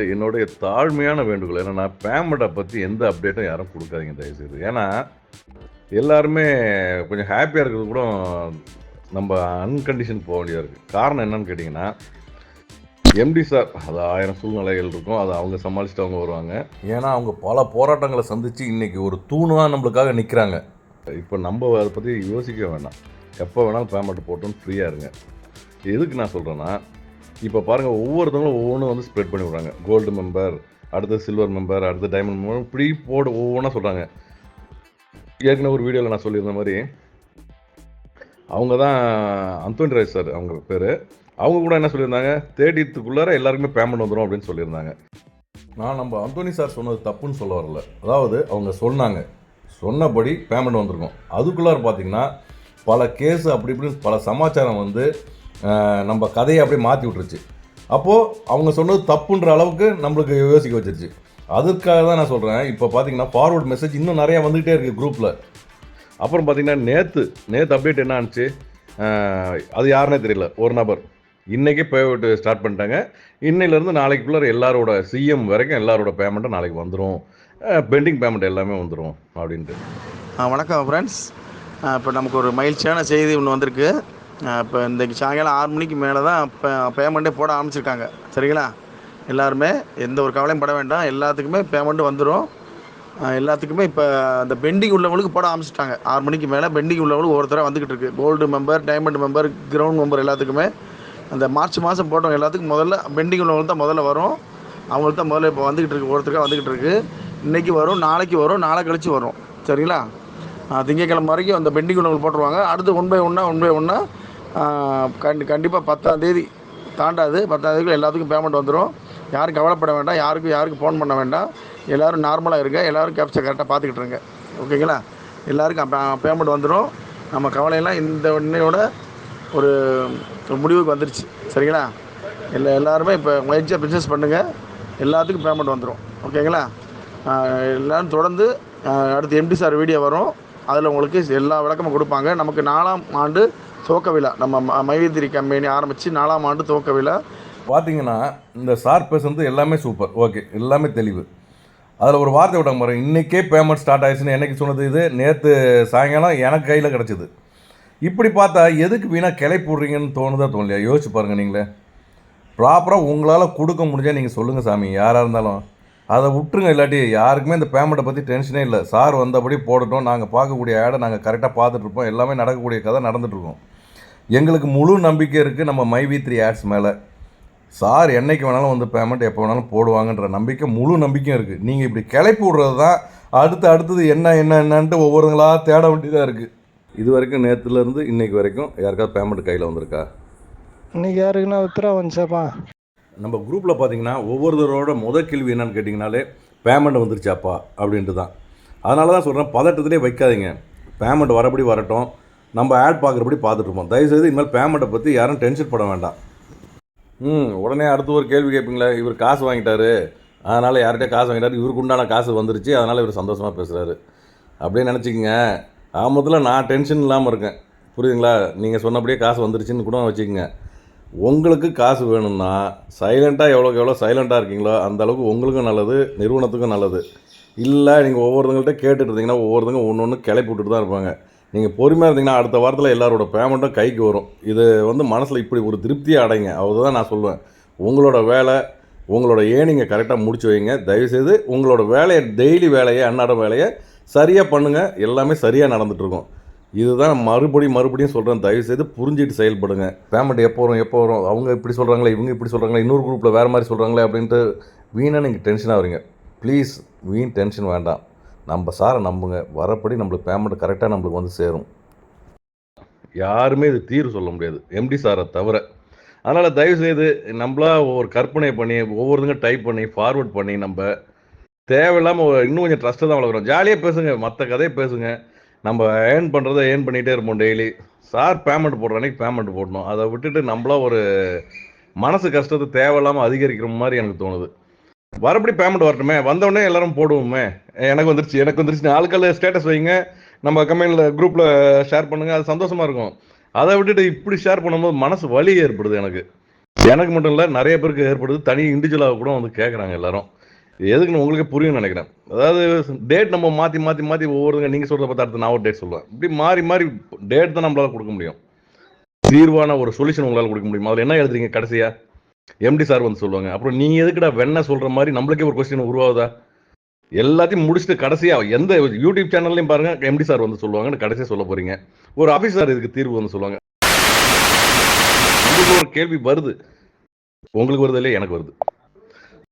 என்னுடைய தாழ்மையான வேண்டுகோள். என்னன்னா பேமெண்ட்டை பற்றி எந்த அப்டேட்டும் யாரும் கொடுக்காதீங்க தயவுசெய்து. ஏன்னா எல்லாருமே கொஞ்சம் ஹாப்பியாக இருக்கிறது கூட நம்ம அன்கண்டிஷன் போக வேண்டியதாக இருக்குது காரணம் என்னன்னு கேட்டிங்கன்னா எம்டி சார் அது ஆயிரம் சூழ்நிலைகள் இருக்கும். அதை அவங்க சமாளிச்சுட்டு அவங்க வருவாங்க. ஏன்னா அவங்க பல போராட்டங்களை சந்தித்து இன்னைக்கு ஒரு தூணாக நம்மளுக்காக நிற்கிறாங்க இப்போ நம்ம அதை பற்றி யோசிக்க வேண்டாம் எப்போ வேணாலும் பேமெண்ட் போட்டோன்னு ஃப்ரீயாக இருங்க. எதுக்கு நான் சொல்கிறேன்னா இப்போ பாருங்கள் ஒவ்வொருத்தவங்களும் ஒவ்வொன்றும் வந்து ஸ்ப்ரெட் பண்ணி விட்றாங்க. கோல்டு மெம்பர் அடுத்து சில்வர் மெம்பர் அடுத்து டைமண்ட் மெம்பர் இப்படி போட ஒவ்வொன்றா சொல்கிறாங்க ஏற்கனவே ஒரு வீடியோவில் நான் சொல்லியிருந்த மாதிரி அவங்க தான் அந்தோனி ராஜ் சார் அவங்க பேர். அவங்க கூட என்ன சொல்லியிருந்தாங்க? தேர்ட்டித்துக்குள்ளார எல்லாருக்குமே பேமெண்ட் வந்துடும் அப்படின்னு சொல்லியிருந்தாங்க. நான் நம்ம அந்தோனி சார் சொன்னது தப்புன்னு சொல்ல வரல. அதாவது அவங்க சொன்னாங்க. சொன்னபடி பேமெண்ட் வந்திருக்கும். அதுக்குள்ளார பார்த்தீங்கன்னா பல கேஸ் அப்படி இப்படின்னு பல சமாச்சாரம் வந்து நம்ம கதையை அப்படியே மாற்றி விட்டுருச்சு. அப்போது அவங்க சொன்னது தப்புன்ற அளவுக்கு நம்மளுக்கு யோசிக்க வச்சிருச்சு. அதுக்காக தான் நான் சொல்கிறேன் இப்போ பார்த்தீங்கன்னா ஃபார்வர்ட் மெசேஜ் இன்னும் நிறையா வந்துகிட்டே இருக்குது குரூப்பில் அப்புறம் பார்த்தீங்கன்னா நேற்று நேற்று அப்டேட் என்ன ஆனிச்சு? அது யாருன்னே தெரியல. ஒரு நபர். இன்றைக்கே பேமெண்ட் ஸ்டார்ட் பண்ணிட்டாங்க. இன்னையிலேருந்து நாளைக்குள்ளார எல்லாரோட சிஎம் வரைக்கும் எல்லாரோட பேமெண்ட்டும் நாளைக்கு வந்துடும் பெண்டிங் பேமெண்ட் எல்லாமே வந்துடும் அப்படின்ட்டு. வணக்கம் ஃப்ரெண்ட்ஸ் இப்போ நமக்கு ஒரு மகிழ்ச்சியான செய்தி ஒன்று வந்திருக்கு. இப்போ இன்றைக்கி சாயங்காலம் ஆறு மணிக்கு மேலே தான் இப்போ பேமெண்ட்டே போட ஆரம்பிச்சிருக்காங்க. சரிங்களா? எல்லாருமே எந்த ஒரு கவலையும் பட வேண்டாம். எல்லாத்துக்குமே பேமெண்ட்டு வந்துடும் எல்லாத்துக்குமே இப்போ அந்த பெண்டிங் உள்ளவங்களுக்கு போட ஆரம்பிச்சிட்டாங்க. ஆறு மணிக்கு மேலே பெண்டிங் உள்ளவங்களுக்கு ஒவ்வொருத்தராக வந்துக்கிட்டு இருக்கு. Gold member diamond member ground member எல்லாத்துக்குமே. அந்த மார்ச் மாதம் போட்டவங்க எல்லாத்துக்கும் முதல்ல பெண்டிங் உள்ளவங்களுக்கு தான் முதல்ல வரும். அவங்களுக்கு தான் முதல்ல இப்போ வந்துக்கிட்டு இருக்கு. ஒருத்தருக்காக வந்துக்கிட்டு இருக்கு. இன்றைக்கி வரும் நாளைக்கு வரும் நாளை கழிச்சு வரும். சரிங்களா? திங்கக்கிழமை வரைக்கும் அந்த பெண்டிங் உள்ளவங்களுக்கு போட்டுருவாங்க. அடுத்து ஒன் பை ஒன்றா ஒன் பை ஒன்றா கண்டி கண்டிப்பாக பத்தாம் தேதி தாண்டாது. பத்தாம் எல்லாத்துக்கும் பேமெண்ட் வந்துடும் யாரும் கவலைப்பட வேண்டாம். யாருக்கும் யாருக்கும் ஃபோன் பண்ண வேண்டாம். எல்லோரும் நார்மலாக இருங்க. எல்லோரும் கேப்சர் கரெக்டாக பார்த்துக்கிட்டு இருங்க. ஓகேங்களா? எல்லாருக்கும் பேமெண்ட் வந்துடும் நம்ம கவலையெல்லாம் இந்த இன்னையோட ஒரு ஒரு முடிவுக்கு வந்துருச்சு. சரிங்களா? எல்லா எல்லாருமே இப்போ முயற்சியாக பிஸ்னஸ் பண்ணுங்கள் எல்லாத்துக்கும் பேமெண்ட் வந்துடும் ஓகேங்களா? எல்லோரும் தொடர்ந்து அடுத்து எம்டி சார் வீடியோ வரும். அதில் உங்களுக்கு எல்லா விளக்கமும் கொடுப்பாங்க. நமக்கு நாலாம் ஆண்டு துவக்க விழா. நம்ம ம- மைவித்திரி கம்பெனி ஆரம்பித்து நாலாம் ஆண்டு துவக்க விழா. பார்த்தீங்கன்னா இந்த ஷார்பஸ் வந்து எல்லாமே சூப்பர் ஓகே எல்லாமே தெளிவு. அதில் ஒரு வார்த்தை விட்டாங்க பாருங்க. இன்றைக்கே பேமெண்ட் ஸ்டார்ட் ஆயிடுச்சுன்னு என்னைக்கு சொன்னது இது? நேற்று சாயங்காலம் எனக்கு கையில் கிடச்சிது. இப்படி பார்த்தா எதுக்கு வீணாக கிளை போடுறீங்கன்னு தோணுதா தோணலையா? யோசிச்சு பாருங்கள் நீங்களே. ப்ராப்பராக உங்களால் கொடுக்க முடிஞ்சால் நீங்கள் சொல்லுங்கள் சாமி. யாராக இருந்தாலும். அதை விட்டுருங்க இல்லாட்டி யாருக்குமே இந்த பேமெண்ட்டை பற்றி டென்ஷனே இல்லை. சார் வந்தபடி போடட்டும். நாங்கள் பார்க்கக்கூடிய ஆடை நாங்கள் கரெக்டாக பார்த்துட்ருப்போம் எல்லாமே நடக்கக்கூடிய கதை நடந்துட்டுருக்கோம் எங்களுக்கு முழு நம்பிக்கை இருக்குது நம்ம மை வி த்ரீ ஆட்ஸ் மேலே. சார் என்னைக்கு வேணாலும் வந்து பேமெண்ட் எப்போ வேணாலும் போடுவாங்கன்ற நம்பிக்கை முழு நம்பிக்கையும் இருக்குது நீங்கள் இப்படி கிளப்பி விட்றது தான் அடுத்து அடுத்தது என்ன என்ன என்னன்ட்டு ஒவ்வொருங்களா தேட வேண்டியதாக இருக்குது இது வரைக்கும் நேற்றுலேருந்து இன்னைக்கு வரைக்கும் யாருக்காவது பேமெண்ட் கையில் வந்திருக்கா? இன்னைக்கு யாருக்குன்னா உத்தரவு வந்துச்சாப்பா நம்ம குரூப்பில் பார்த்தீங்கன்னா ஒவ்வொருத்தரோட முத கேள்வி என்னன்னு கேட்டிங்கனாலே பேமெண்ட் வந்துருச்சாப்பா அப்படின்ட்டு தான். அதனால தான் சொல்கிறேன் பதட்டத்திலே வைக்காதீங்க. பேமெண்ட் வரபடி வரட்டும். நம்ம ஆட் பார்க்குறபடி பார்த்துட்ருப்போம் தயவுசெய்து இனிமேல் பேமெண்ட்டை பற்றி யாரும் டென்ஷன் பட வேண்டாம். ம் உடனே அடுத்து ஒரு கேள்வி கேட்பீங்களா இவர் காசு வாங்கிட்டாரு. அதனால் யார்கிட்ட காசு வாங்கிட்டாரு. இவருக்கு உண்டான காசு வந்துருச்சு. அதனால் இவர் சந்தோஷமாக பேசுகிறாரு அப்படியே நினச்சிக்கங்க. ஆமத்தில் நான் டென்ஷன் இல்லாமல் இருக்கேன். புரியுதுங்களா? நீங்கள் சொன்னபடியே காசு வந்துருச்சுன்னு கூட வச்சுக்கோங்க. உங்களுக்கு காசு வேணும்னா சைலண்ட்டாக எவ்வளோக்கு எவ்வளோ சைலண்ட்டாக இருக்கீங்களோ அந்த அளவுக்கு உங்களுக்கும் நல்லது நிறுவனத்துக்கும் நல்லது. இல்லை நீங்கள் ஒவ்வொருத்தங்கள்ட்ட கேட்டுட்டு இருந்தீங்கன்னா ஒவ்வொருத்தங்க ஒன்று ஒன்று கிளப்பி விட்டுட்டு தான் இருப்பாங்க. நீங்கள் பொறுமையாக இருந்தீங்கன்னா அடுத்த வாரத்தில் எல்லாரோட பேமெண்ட்டும் கைக்கு வரும். இது வந்து மனசில் இப்படி ஒரு திருப்தியை அடைங்க. அதுதான் நான் சொல்லுவேன் உங்களோட வேலை உங்களோட ஏனிங்கை கரெக்டாக முடிச்சு வைங்க? தயவுசெய்து உங்களோட வேலையை டெய்லி வேலையை அன்னாட வேலையை சரியாக பண்ணுங்கள் எல்லாமே சரியாக நடந்துகிட்ருக்கும் இதுதான் மறுபடியும் மறுபடியும் சொல்கிறேன் தயவுசெய்து புரிஞ்சிட்டு செயல்படுங்க. பேமெண்ட் எப்போ வரும் எப்போ வரும்? அவங்க இப்படி சொல்கிறாங்களே இவங்க இப்படி சொல்கிறாங்களே இன்னொரு குரூப்பில் வேறு மாதிரி சொல்கிறாங்களே அப்படின்ட்டு வீணாக நீங்கள் டென்ஷன் ஆகுறீங்க ப்ளீஸ் வீண் டென்ஷன் வேண்டாம். நம்ம சாரை நம்புங்க. வரப்படி நம்மளுக்கு பேமெண்ட் கரெக்டாக நம்மளுக்கு வந்து சேரும். யாருமே இது தீர்வு சொல்ல முடியாது. எம்டி சாரை தவிர. அதனால் தயவுசெய்து நம்மளா ஒரு கற்பனை பண்ணி ஒவ்வொருத்தங்க டைப் பண்ணி ஃபார்வர்ட் பண்ணி நம்ம தேவையில்லாமல் இன்னும் கொஞ்சம் ட்ரஸ்ட்டை தான் வளர்க்குறோம். ஜாலியாக பேசுங்க. மற்ற கதையை பேசுங்க. நம்ம ஏர்ன் பண்ணுறதை ஏர்ன் பண்ணிகிட்டே இருப்போம் டெய்லி சார் பேமெண்ட் போடுற அன்னைக்கு பேமெண்ட் போடணும். அதை விட்டுட்டு நம்மளா ஒரு மனசு கஷ்டத்தை தேவையில்லாமல் அதிகரிக்கிற மாதிரி எனக்கு தோணுது. வரப்படி பேமெண்ட் வரட்டுமே. வந்தோடனே எல்லாரும் போடுவோமே. எனக்கு வந்துருச்சு எனக்கு வந்துருச்சு ஆளுக்கள் ஸ்டேட்டஸ் வைங்க. நம்ம கம்பெனியில் குரூப்பில் ஷேர் பண்ணுங்கள் அது சந்தோஷமாக இருக்கும். அதை விட்டுட்டு இப்படி ஷேர் பண்ணும்போது மனசு வலி ஏற்படுது எனக்கு. எனக்கு மட்டும் இல்லை நிறைய பேருக்கு ஏற்படுது. தனி இண்டிவிஜுவலாக கூட வந்து கேட்குறாங்க எல்லாரும். இது எதுக்குன்னு உங்களுக்கு புரியும் நினைக்கிறேன். அதாவது டேட் நம்ம மாற்றி மாற்றி மாற்றி ஒவ்வொருங்க நீங்கள் சொல்கிறத பார்த்து அடுத்து நான் ஒரு டேட் சொல்லுவேன் இப்படி மாறி மாறி டேட் தான் நம்மளால கொடுக்க முடியும். தீர்வான ஒரு சொல்யூஷன் உங்களால் கொடுக்க முடியும்? அதில் என்ன எழுதுறீங்க கடைசியாக எம்டி சார் வந்து சொல்லுவாங்க. அப்புறம் நீங்கள் எதுக்குடா வெண்ண சொல்கிற மாதிரி நம்மளுக்கே ஒரு கொஸ்டின் உருவாகுதா? எல்லாத்தையும் முடிச்சுட்டு கடைசியாக எந்த யூடியூப் சேனல்லையும் பாருங்கள் எம்டி சார் வந்து சொல்லுவாங்கன்னு கடைசியாக சொல்ல போகிறீங்க ஒரு ஆஃபீஸர் இதுக்கு தீர்வு வந்து சொல்லுவாங்க. உங்களுக்கு ஒரு கேள்வி வருது. உங்களுக்கு வருது இல்லையா? எனக்கு வருது.